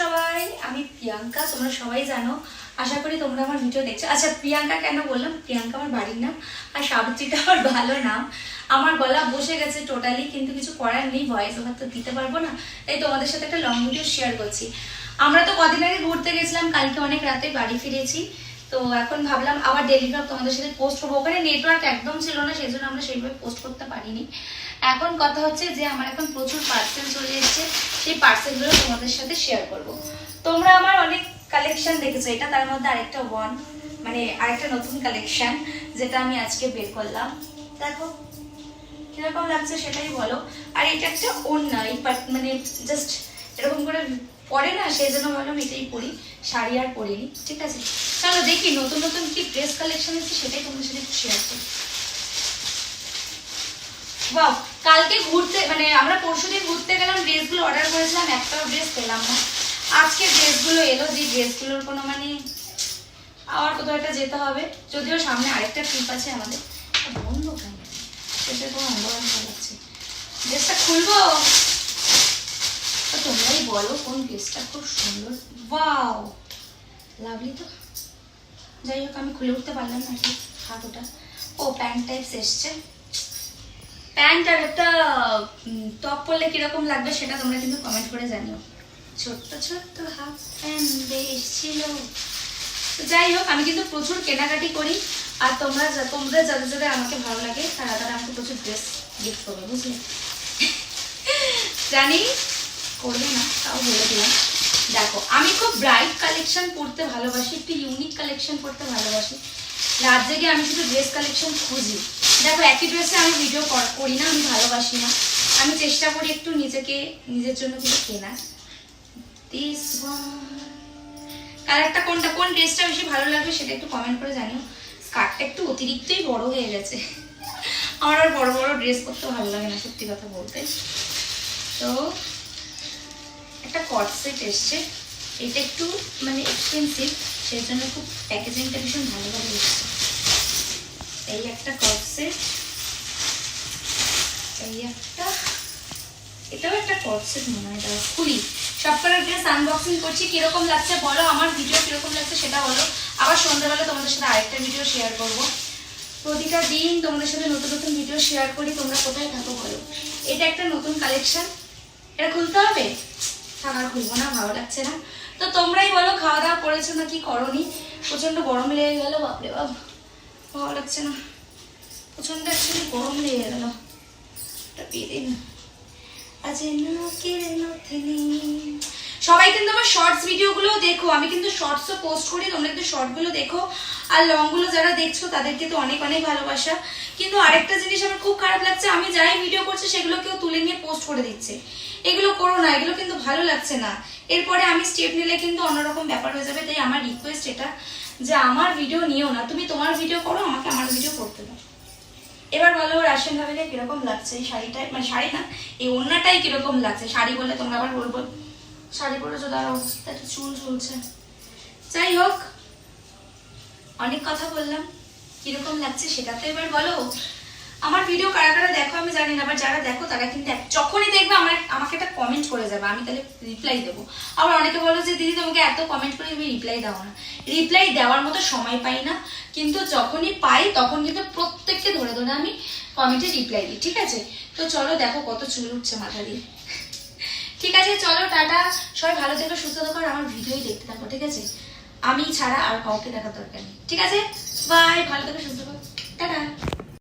সবাই, আমি প্রিয়াঙ্কা, তোমরা সবাই জানো। আশা করি তোমরা আমার ভিডিও দেখছ। আচ্ছা প্রিয়াঙ্কা কেন বললাম? প্রিয়াঙ্কা আমার বাড়ির নাম আর সাবিত্রীটা আমার ভালো নাম। আমার গলা বসে গেছে টোটালি কিন্তু কিছু করার নেই ভয়েস ওভার তো দিতে পারব না। তাই তোমাদের সাথে একটা লং ভিডিও শেয়ার করছি। আমরা তো কদিন আগে ঘুরতে গেছিলাম, কালকে অনেক রাতে বাড়ি ফিরেছি। তো এখন ভাবলাম আবার ডেলি ব্লগ তোমাদের সাথে পোস্ট করব। ওখানে নেটওয়ার্ক একদম ছিল না সেই জন্য আমরা সেইভাবে পোস্ট করতে পারিনি। এখন কথা হচ্ছে যে আমার এখন প্রচুর পার্সেল চলে এসেছে, সেই পার্সেলগুলো তোমাদের সাথে শেয়ার করব। তোমরা আমার অনেক কালেকশন দেখেছ, এটা তার মধ্যে আরেকটা ওয়ান মানে আরেকটা নতুন কালেকশন যেটা আমি আজকে বের করলাম। দেখো, কীরকম লাগছে সেটাই বলো। আর এটা একটা ওড়না, এই মানে জাস্ট এরকম করে পরে না সেই জন্য ভাবলাম এটাই পরি, শাড়ি আর পরিনি, ঠিক আছে? চলো দেখি নতুন নতুন কি ড্রেস কালেকশন এসেছে সেটাই তোমাদের সাথে শেয়ার করি। বাহ কালকে ঘুরতে মানে আমরা পরশুদিন ঘুরতে গেলাম ড্রেসগুলো অর্ডার করেছিলাম, একটাও ড্রেস পেলাম না। আজকে ড্রেসগুলো এলো যে ড্রেসগুলোর কোনো মানে আবার কোথাও একটা যেতে হবে। যদিও সামনে আরেকটা ট্রিপ আছে আমাদের। বন্ধ কেন? সেটা কোনো ভালো লাগছে ড্রেসটা খুলবো? তোমরাই বলো কোন ড্রেসটা খুব সুন্দর। ওয়াও লাভলি তো। যাই হোক, আমি খুলে উঠতে পারলাম না, ঠিক হাত ওটা ও, প্যান্ট টাইপস এসছে। প্যান্ট আর একটা টপ পরলে কীরকম লাগবে সেটা তোমরা কিন্তু কমেন্ট করে জানিও। ছোট্ট ছোট্ট হাফ প্যান্ট বেশ ছিল। তো যাই হোক, আমি কিন্তু প্রচুর কেনাকাটি করি, আর তোমরা তোমরা যাদের যাদের আমাকে ভালো লাগে, তারা তারা আমাকে প্রচুর ড্রেস গিফট করবে, বুঝলে? জানি, করবে না, তাও বলে দিলাম। দেখো, আমি খুব ব্রাইট কালেকশন পড়তে ভালোবাসি, একটু ইউনিক কালেকশন পড়তে ভালোবাসি। রাত জেগে আমি শুধু ড্রেস কালেকশন খুঁজি। দেখো, একই ড্রেসে আমি ভিডিও করি না, আমি ভালোবাসি না। আমি চেষ্টা করি একটু নিজেকে, নিজের জন্য কিছু কেনার। কালারটা কোনটা, কোন ড্রেসটা বেশি ভালো লাগবে সেটা একটু কমেন্ট করে জানিও। স্কার্টটা একটু অতিরিক্তই বড় হয়ে গেছে। আমার আর বড় বড় ড্রেস করতে ভালো লাগে না, সত্যি কথা বলতে। তো একটা কট সেট এসছে। এটা একটু মানে এক্সপেন্সিভ সেই জন্য খুব প্যাকেজিংটা ভীষণ ভালোভাবে এসছে। এই একটা কট সেট এই একটা, এটাও একটা কট সেট মনে হয় দাও খুলি। সবকটা ড্রেস আনবক্সিং করছি, কীরকম লাগছে বলো, আমার ভিডিও কীরকম লাগছে সেটা বলো। আবার সন্ধ্যাবেলা তোমাদের সাথে আরেকটা ভিডিও শেয়ার করব। প্রতিটা দিন তোমাদের সাথে নতুন নতুন ভিডিও শেয়ার করি, তোমরা কোথায় থাকো বলো। এটা একটা নতুন কালেকশন এটা খুলতে হবে? আর খুলবো না, ভালো লাগছে না। তো তোমরাই বলো খাওয়া দাওয়া করেছ নাকি করনি? প্রচণ্ড গরম লেগে গেল, বাপরে বাপ। ভালো লাগছে না। প্রচণ্ড অ্যাকচুয়ালি গরম লেগে গেল। পেয়ে দিন আজ নথনি। সবাই কিন্তু আমার শর্টস ভিডিওগুলো দেখো। আমি কিন্তু শর্টসও পোস্ট করি, তোমরা কিন্তু শর্টগুলো দেখো। আর লংগুলো যারা দেখছ, তাদেরকে তো অনেক অনেক ভালোবাসা। কিন্তু আরেকটা জিনিস আমার খুব খারাপ লাগছে, আমি যাই ভিডিও করছি, সেগুলো কেউ তুলে নিয়ে পোস্ট করে দিচ্ছে। এগুলো করো না, এগুলো কিন্তু ভালো লাগছে না। এরপরে আমি স্টেপ নিলে কিন্তু অন্যরকম ব্যাপার হয়ে যাবে, তাই আমার রিকোয়েস্ট এটা যে আমার ভিডিও নিও না। তুমি তোমার ভিডিও করো, আমাকে আমার ভিডিও করতে দাও। এবার বলো রাশিয়ান ভাবিকে কীরকম লাগছে এই শাড়িটাই মানে শাড়ি না, এই ওড়নাটাই কীরকম লাগছে? শাড়ি বলে তোমরা আবার বলব। শাড়ি পরেছো দাঁড়াও একটা চুল ঝুলছে। যাই হোক, অনেক কথা বললাম। কীরকম লাগছে সেটা তো এবার বলো। আমার ভিডিও কারা কারা দেখো আমি জানি না আবার যারা দেখো তারা কিন্তু যখনই দেখবে আমার আমাকে একটা কমেন্ট করে যাবে, আমি তাহলে রিপ্লাই দেবো। আবার অনেকে বলো যে, দিদি, তোমাকে এত কমেন্ট করে আমি রিপ্লাই দাও না। রিপ্লাই দেওয়ার মতো সময় পাই না, কিন্তু যখনই পাই তখন কিন্তু প্রত্যেককে ধরে ধরে আমি কমেন্টে রিপ্লাই দিই, ঠিক আছে? তো চলো দেখো কত চুল উঠছে মাথা দিয়ে। ঠিক আছে, চলো, টাটা। সবাই ভালো থেকো, সুস্থ থাকো, আর আমার ভিডিওই দেখতে থাকো, ঠিক আছে? আমি ছাড়া আর কাউকে দেখার দরকার নেই, ঠিক আছে? বাই ভালো থেকো, সুস্থ থাকো। টাটা।